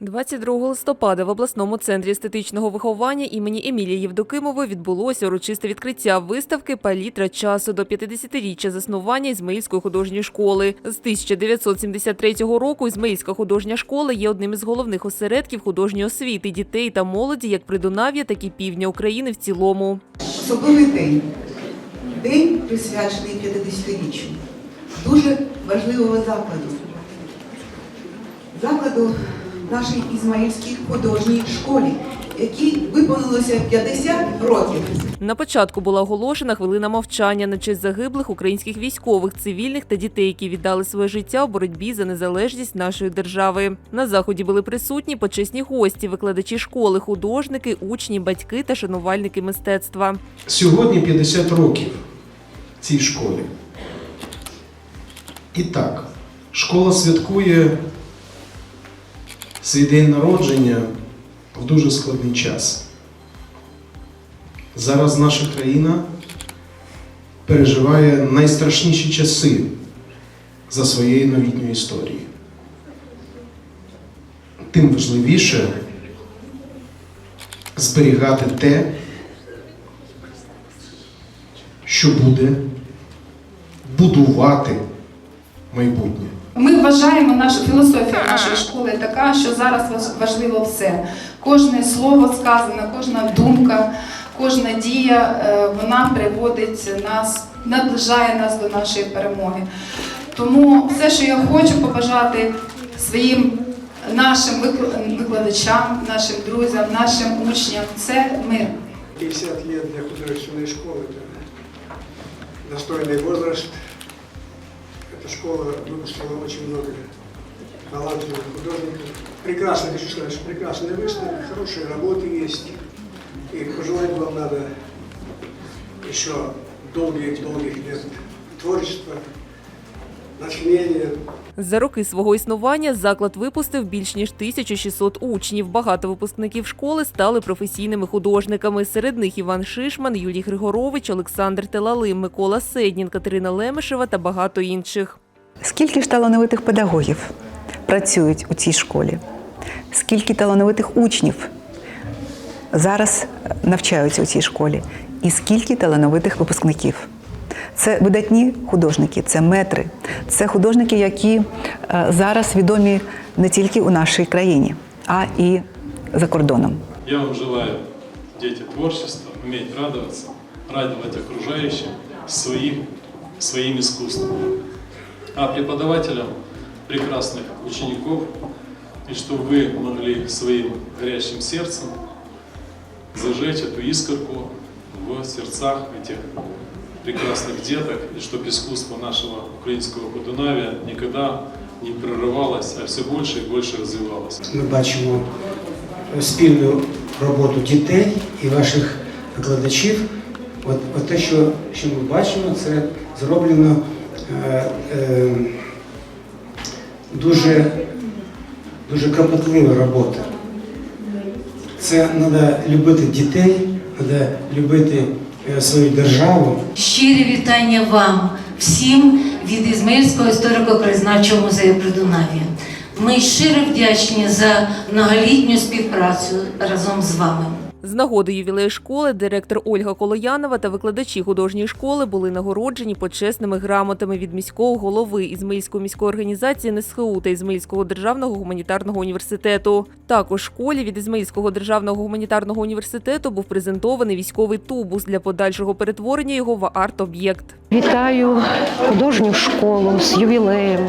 22 листопада в обласному центрі естетичного виховання імені Емілії Євдокимової відбулося урочисте відкриття виставки «Палітра часу» до 50-річчя заснування Ізмаїльської художньої школи. З 1973 року Ізмаїльська художня школа є одним із головних осередків художньої освіти дітей та молоді як Придунав'я, так і півдня України в цілому. Особливий день. День присвячений 50-річчю. Дуже важливого закладу. Закладу нашій Ізмаїльській художній школі, якій виповнилося 50 років. На початку була оголошена хвилина мовчання на честь загиблих українських військових, цивільних та дітей, які віддали своє життя у боротьбі за незалежність нашої держави. На заході були присутні почесні гості, викладачі школи, художники, учні, батьки та шанувальники мистецтва. Сьогодні 50 років цій школі. І так, школа святкує свій день народження в дуже складний час. Зараз наша країна переживає найстрашніші часи за своєю новітньою історією. Тим важливіше зберігати те, що буде будувати майбутнє. Ми вважаємо нашу філософія нашої школи така, що зараз важ- важливо все. Кожне слово сказане, кожна думка, кожна дія, е, вона приводить нас, наближає нас до нашої перемоги. Тому все, що я хочу побажати своїм нашим викл- викладачам, нашим друзям, нашим учням, це мир. 50 лет для художественной школы – это достойный возраст. Эта школа выпустила очень много талантливых художников. Прекрасно, хочу сказать, что прекрасные выставки, хорошие работы есть. И пожелать вам надо еще долгих-долгих лет творчества, натхнения, За роки свого існування заклад випустив більш ніж 1600 учнів. Багато випускників школи стали професійними художниками. Серед них Іван Шишман, Юрій Григорович, Олександр Телалим, Микола Седнін, Катерина Лемешева та багато інших. Скільки ж талановитих педагогів працюють у цій школі? Скільки талановитих учнів зараз навчаються у цій школі? І скільки талановитих випускників? Це видатні художники, це метри, це художники, які е, зараз відомі не тільки у нашій країні, а і за кордоном. Я вам желаю, дети, творчества, уметь радоваться, радовать окружающим своим, своим искусством. А преподавателям прекрасных учеников, и чтобы вы могли своим горящим сердцем зажечь эту искорку в сердцах этих прекрасных деток, и чтобы искусство нашего украинского Подунавия никогда не прерывалось, а все больше и больше развивалось. Ми бачимо спільну роботу дітей і ваших викладачів. От, от те, що, що ми бачимо, це зроблено е, е, дуже, дуже кропотлива робота. Це треба любити дітей, треба любити е, свою державу. Щирі вітання вам всім від Ізмаїльського історико-краєзнавчого музею Придунав'я. Ми щиро вдячні за многолітню співпрацю разом з вами. З нагоди ювілею школи директор Ольга Колоянова та викладачі художньої школи були нагороджені почесними грамотами від міського голови Ізмаїльської міської організації НСХУ та Ізмаїльського державного гуманітарного університету. Також школі від Ізмаїльського державного гуманітарного університету був презентований військовий тубус для подальшого перетворення його в арт-об'єкт. Вітаю художню школу з ювілеєм.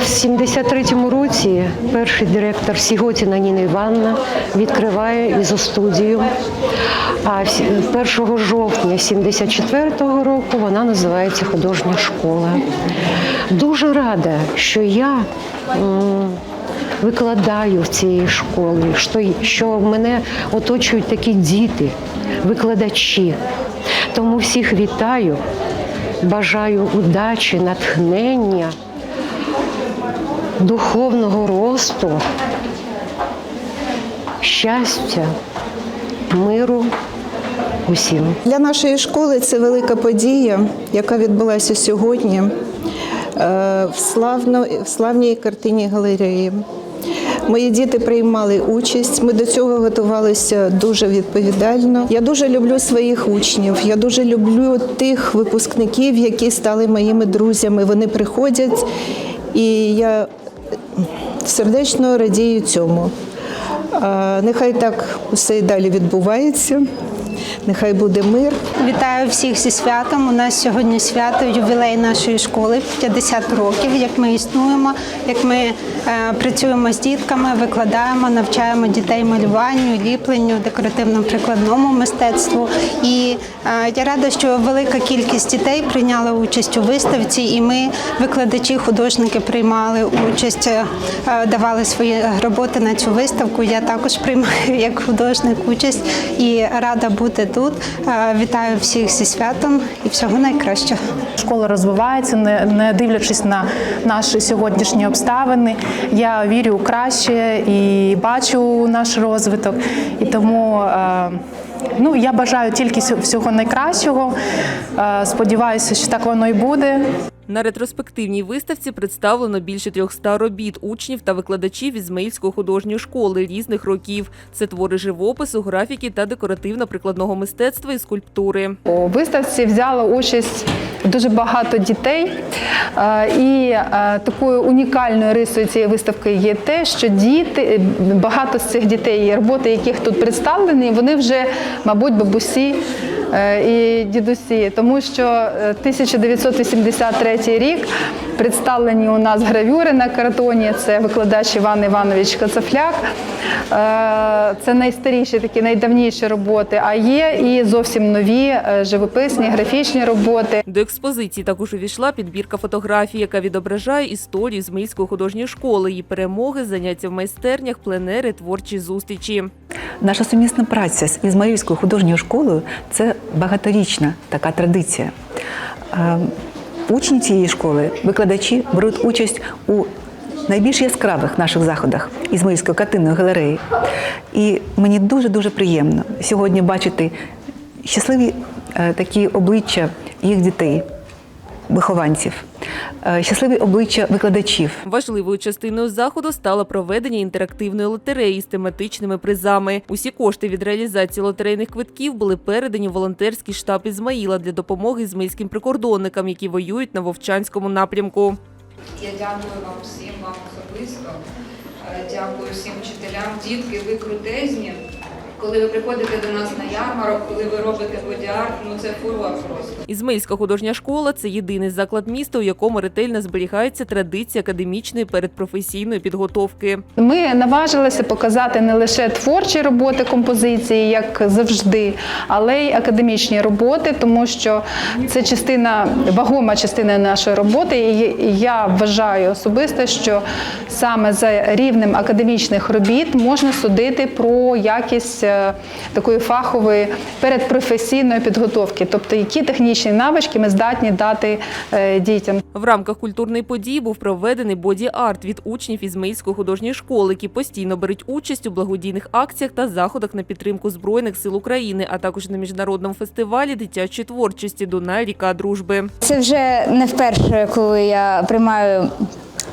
В 73-му році перший директор Сіготіна Ніна Івановна відкриває ізостудію. А 1 жовтня 74-го року вона називається художня школа. Дуже рада, що я викладаю в цій школі, що, що мене оточують такі діти, викладачі. Тому всіх вітаю, бажаю удачі, натхнення, духовного росту, щастя, миру усім. Для нашої школи це велика подія, яка відбулася сьогодні е, в, славно, в славній картині галереї. Мої діти приймали участь. Ми до цього готувалися дуже відповідально. Я дуже люблю своїх учнів. Я дуже люблю тих випускників, які стали моїми друзями. Вони приходять, і я сердечно радію цьому. Нехай так усе і далі відбувається. Нехай буде мир. Вітаю всіх зі святом. У нас сьогодні свято, ювілей нашої школи 50 років. Як ми існуємо, як ми е, працюємо з дітками, викладаємо, навчаємо дітей малюванню, ліпленню, декоративно-прикладному мистецтву. І е, я рада, що велика кількість дітей прийняла участь у виставці, і ми, викладачі, художники, приймали участь, е, давали свої роботи на цю виставку. Я також приймаю як художник участь і рада бути тут. Е, Вітаю всіх зі святом і всього найкращого. Школа розвивається, не, дивлячись на наші сьогоднішні обставини. Я вірю у краще і бачу наш розвиток. І тому е, ну, я бажаю тільки всього найкращого. Е, сподіваюся, що так воно і буде. На ретроспективній виставці представлено більше 300 робіт учнів та викладачів Ізмаїльської художньої школи різних років. Це твори живопису, графіки та декоративно-прикладного мистецтва і скульптури. У виставці взяло участь дуже багато дітей. Е, І е, такою унікальною рисою цієї виставки є те, що діти, багато з цих дітей, роботи, яких тут представлені, вони вже, мабуть, бабусі е, і дідусі, тому що е, 1983 рік представлені у нас гравюри на картоні. Це викладач Іван Іванович Кацафляк. Е, Це найстаріші, такі найдавніші роботи. А є і зовсім нові е, живописні, графічні роботи. До експозиції також увійшла підбірка фотографій, яка відображає історію Ізмаїльської художньої школи, її перемоги, заняття в майстернях, пленери, творчі зустрічі. Наша сумісна праця з Ізмаїльською художньою школою це багаторічна така традиція. Е, Учні цієї школи, викладачі беруть участь у найбільш яскравих наших заходах Ізмаїльської картинної галереї. І мені дуже-дуже приємно сьогодні бачити щасливі е, такі обличчя їх дітей, вихованців, щасливі обличчя викладачів. Важливою частиною заходу стало проведення інтерактивної лотереї з тематичними призами. Усі кошти від реалізації лотерейних квитків були передані в волонтерський штаб Ізмаїла для допомоги ізмаїльським прикордонникам, які воюють на Вовчанському напрямку. Я дякую вам всім, вам особисто. Е, Дякую всім вчителям. Дітки, ви крутезні. Коли ви приходите до нас на ярмарок, коли ви робите бодіарт, ну це фурор просто. Ізмаїльська художня школа це єдиний заклад міста, у якому ретельно зберігається традиція академічної передпрофесійної підготовки. Ми наважилися показати не лише творчі роботи композиції, як завжди, але й академічні роботи, тому що це частина, вагома частина нашої роботи. І я вважаю особисто, що саме за рівнем академічних робіт можна судити про якість такої фахової передпрофесійної підготовки, тобто які технічні навички ми здатні дати е, дітям. В рамках культурної події був проведений боді-арт від учнів Ізмаїльської художньої школи, які постійно беруть участь у благодійних акціях та заходах на підтримку Збройних сил України, а також на міжнародному фестивалі дитячої творчості Дунай ріка дружби. Це вже не вперше, коли я приймаю.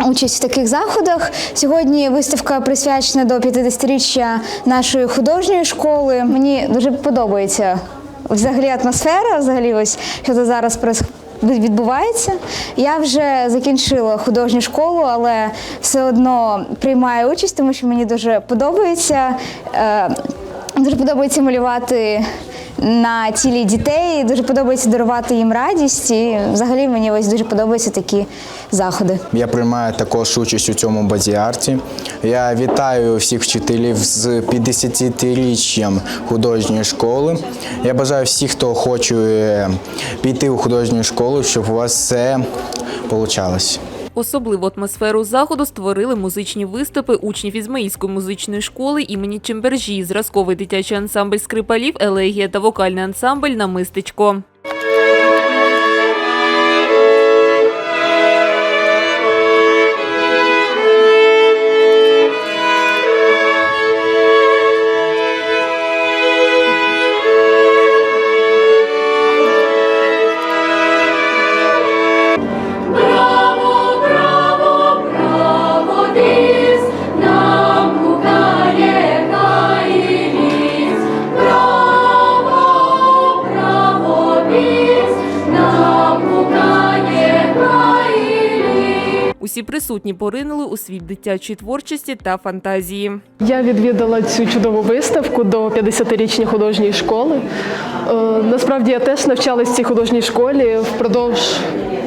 Участь в таких заходах сьогодні виставка присвячена до 50-річчя нашої художньої школи. Мені дуже подобається взагалі атмосфера, взагалі ось що тут зараз відбувається. Я вже закінчила художню школу, але все одно приймаю участь, тому що мені дуже подобається. Е, Дуже подобається малювати на тілі дітей, дуже подобається дарувати їм радість. І взагалі мені ось дуже подобаються такі заходи. Я приймаю також участь у цьому базіарті. Я вітаю всіх вчителів з 50-річчям художньої школи. Я бажаю всіх, хто хоче піти у художню школу, щоб у вас все вийшло. Особливу атмосферу заходу створили музичні виступи учнів Ізмаїльської музичної школи імені Чембержі, зразковий дитячий ансамбль скрипалів, елегія та вокальний ансамбль Намистечко. Браво, присутні поринули у світ дитячої творчості та фантазії. Я відвідала цю чудову виставку до 50-річної художньої школи. Е, Насправді я теж навчалась в цій художній школі впродовж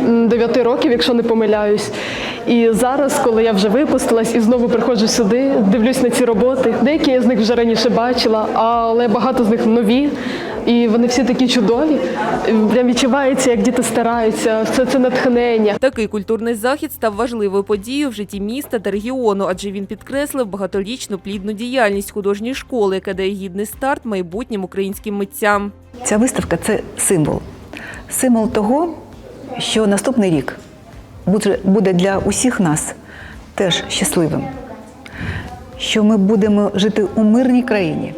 9 років, якщо не помиляюсь. І зараз, коли я вже випустилась і знову приходжу сюди, дивлюсь на ці роботи. Деякі я з них вже раніше бачила, але багато з них нові. І вони всі такі чудові. Прям відчувається, як діти стараються, все це натхнення. Такий культурний захід став важливою подією в житті міста та регіону, адже він підкреслив багаторічну плідну діяльність художньої школи, яка дає гідний старт майбутнім українським митцям. Ця виставка це символ. Символ того, що наступний рік буде- буде для усіх нас теж щасливим, що ми будемо жити у мирній країні.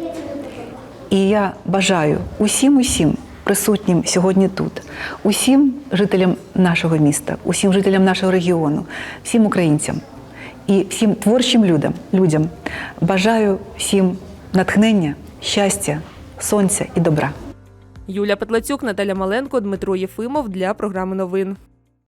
І я бажаю усім усім присутнім сьогодні тут, усім жителям нашого міста, усім жителям нашого регіону, всім українцям і всім творчим людям, людям бажаю всім натхнення, щастя, сонця і добра. Юля Петлацюк, Наталя Маленко, Дмитро Єфимов для програми новин.